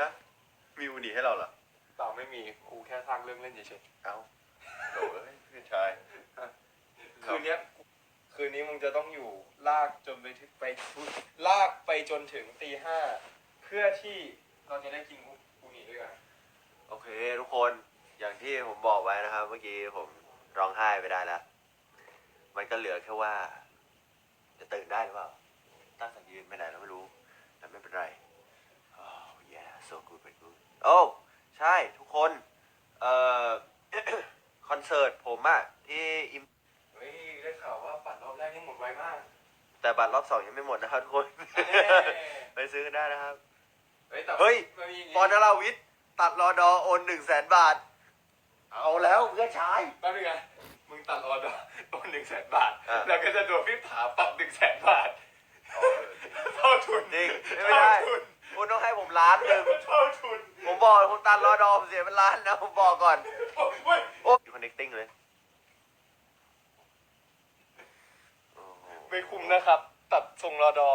ฮะมีอูนิให้เราเหรอเปล่าไม่มีกูแค่สร้างเรื่องเล่นเฉยเอ้าโถ่เอ้ยเพื่อนชาย ๆคืนเนี้ยคืนนี้มึงจะต้องอยู่ลากจนไปถึงไปลากไปจนถึงตีห้าเพื่อที่เราจะได้กินกูนี่ด้วยกันโอเค ทุกคนอย่างที่ผมบอกไว้นะครับ เมื่อกี้ผมร้องไห้ไปได้แล้ว มันก็เหลือแค่ว่า จะตื่นได้หรือเปล่า ตั้งสัญยืนไปไหนแล้วไม่รู้แต่ไม่เป็นไร โอ้ใช่ทุกคน เอ่อ คอนเสิร์ตผมอะที่อิมเฮ้ยได้ข่าวว่าปัดรอบแรกนี่หมดไวมากแต่บัตรรอบสองยังไม่หมดนะครับทุกคนแน่ไปซื้อกันได้นะครับ เฮ้ยแต่เฮ้ย มันมีอย่างงี้ปอนราวิทย์ตัดรอดอโอนหนึ่งแสนบาท เอาแล้วเพื่อนชาย แป๊บนึงไงมึงตัดออเดอร์โอนหนึ่งแสนบาท อะ แล้วก็จะโดนพี่ผาปรับหนึ่งแสนบาทเท่าทุนจริงไม่ได้ เท่าทุน บอกผมตัดรอดอผมเสียเป็นล้านนะผมบอกก่อนโอ้ยโอ้ย connecting เลยโอ้โหไม่คุ้มนะครับ ตัดส่งรอดอ